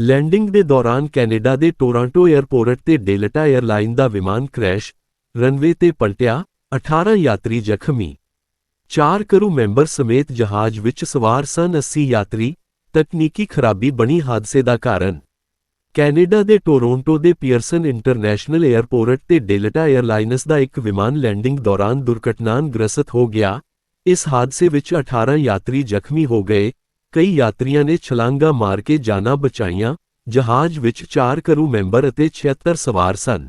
Landing ਦੇ ਦੌਰਾਨ Canada ਦੇ ਟੋਰਾਂਟੋ 에ਅਰਪੋਰਟ ਤੇ ਡੇਲਟਾ 에ਅਰਲਾਈਨ ਦਾ ਵਿਮਾਨ ਕ੍ਰੈਸ਼, ਰਨਵੇ ਤੇ ਪਲਟਿਆ 18 ਯਾਤਰੀ ਜ਼ਖਮੀ 4 ਕਰੂ ਮੈਂਬਰ ਸਮੇਤ ਜਹਾਜ਼ ਵਿੱਚ ਸਵਾਰ ਸਨ 80 ਯਾਤਰੀ, ਤਕਨੀਕੀ ਖਰਾਬੀ ਬਣੀ ਹਾਦਸੇ ਦਾ ਕਾਰਨ। ਕੈਨੇਡਾ ਦੇ ਟੋਰਾਂਟੋ ਦੇ ਪੀਅਰਸਨ ਇੰਟਰਨੈਸ਼ਨਲ 에ਅਰਪੋਰਟ ਤੇ ਡੇਲਟਾ 에ਅਰਲਾਈਨਸ ਦਾ ਇੱਕ ਵਿਮਾਨ ਲੈਂਡਿੰਗ ਦੌਰਾਨ ਦੁਰਘਟਨਾਨ ਗ੍ਰਸਤ ਹੋ ਗਿਆ। ਇਸ ਹਾਦਸੇ ਵਿੱਚ 18 ਯਾਤਰੀ ਜ਼ਖਮੀ ਹੋ ਗਏ ਕਈ ਯਾਤਰੀਆਂ ਨੇ ਛਲਾਂਗਾ ਮਾਰ ਕੇ ਜਾਨਾਂ ਬਚਾਈਆਂ, ਜਹਾਜ਼ ਵਿੱਚ 4 ਕਰੂ ਮੈਂਬਰ ਅਤੇ 76 ਸਵਾਰ ਸਨ।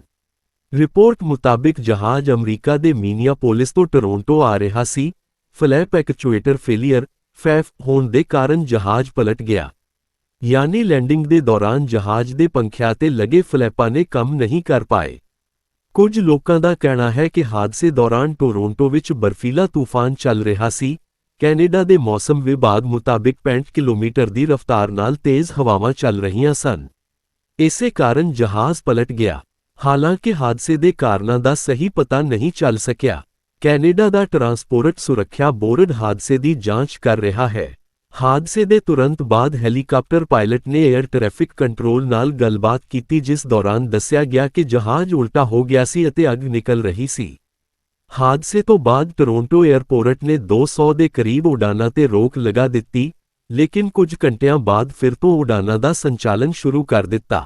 ਰਿਪੋਰਟ ਮੁਤਾਬਿਕ ਜਹਾਜ਼ ਅਮਰੀਕਾ ਦੇ ਮੀਨੀਆਪੋਲਿਸ ਤੋਂ ਟੋਰਾਂਟੋ ਆ ਰਿਹਾ ਸੀ। ਫਲੈਪ ਐਕਚੁਏਟਰ ਫੇਲਿਅਰ, ਫੈਫ ਹੋਣ ਦੇ ਕਾਰਨ ਜਹਾਜ਼ ਪਲਟ ਗਿਆ। ਯਾਨੀ ਲੈਂਡਿੰਗ ਦੇ ਦੌਰਾਨ ਜਹਾਜ਼ ਦੇ ਪੰਖਿਆਂ ਤੇ ਲੱਗੇ ਫਲੈਪਾਂ ਨੇ ਕੰਮ ਨਹੀਂ ਕਰ ਪਾਏ। ਕੁਝ ਲੋਕਾਂ ਦਾ ਕਹਿਣਾ ਹੈ ਕਿ ਹਾਦਸੇ ਦੌਰਾਨ ਟੋਰਾਂਟੋ ਵਿੱਚ ਬਰਫੀਲਾ ਤੂਫਾਨ ਚੱਲ ਰਿਹਾ ਸੀ। ਕੈਨੇਡਾ ਦੇ ਮੌਸਮ ਵਿਭਾਗ ਮੁਤਾਬਿਕ 65 ਕਿਲੋਮੀਟਰ ਦੀ ਰਫ਼ਤਾਰ ਨਾਲ ਤੇਜ਼ ਹਵਾਵਾਂ ਚੱਲ ਰਹੀਆਂ ਸਨ। ਇਸੇ ਕਾਰਨ ਜਹਾਜ਼ ਪਲਟ ਗਿਆ। ਹਾਲਾਂਕਿ ਹਾਦਸੇ ਦੇ ਕਾਰਨਾਂ ਦਾ ਸਹੀ ਪਤਾ ਨਹੀਂ ਚੱਲ ਸਕਿਆ। ਕੈਨੇਡਾ ਦਾ ਟਰਾਂਸਪੋਰਟ ਸੁਰੱਖਿਆ ਬੋਰਡ ਹਾਦਸੇ ਦੀ ਜਾਂਚ ਕਰ ਰਿਹਾ ਹੈ। ਹਾਦਸੇ ਦੇ ਤੁਰੰਤ ਬਾਅਦ ਹੈਲੀਕਾਪਟਰ ਪਾਇਲਟ ਨੇ 에ਅਰ ਟ੍ਰੈਫਿਕ ਕੰਟਰੋਲ ਨਾਲ ਗੱਲਬਾਤ ਕੀਤੀ ਜਿਸ ਦੌਰਾਨ ਦੱਸਿਆ ਗਿਆ ਕਿ ਜਹਾਜ਼ ਉਲਟਾ ਹੋ ਗਿਆ ਸੀ ਅਤੇ ਅੱਗ ਨਿਕਲ ਰਹੀ ਸੀ। ਹਾਦਸੇ ਤੋਂ ਬਾਅਦ ਟੋਰਾਂਟੋ 에ਅਰਪੋਰਟ ਨੇ 200 ਦੇ ਕਰੀਬ ਉਡਾਨਾਂ ਤੇ ਰੋਕ ਲਗਾ ਦਿੱਤੀ, ਲੇਕਿਨ ਕੁਝ ਘੰਟਿਆਂ ਬਾਅਦ ਫਿਰ ਤੋਂ ਉਡਾਨਾਂ ਦਾ ਸੰਚਾਲਨ ਸ਼ੁਰੂ ਕਰ ਦਿੱਤਾ।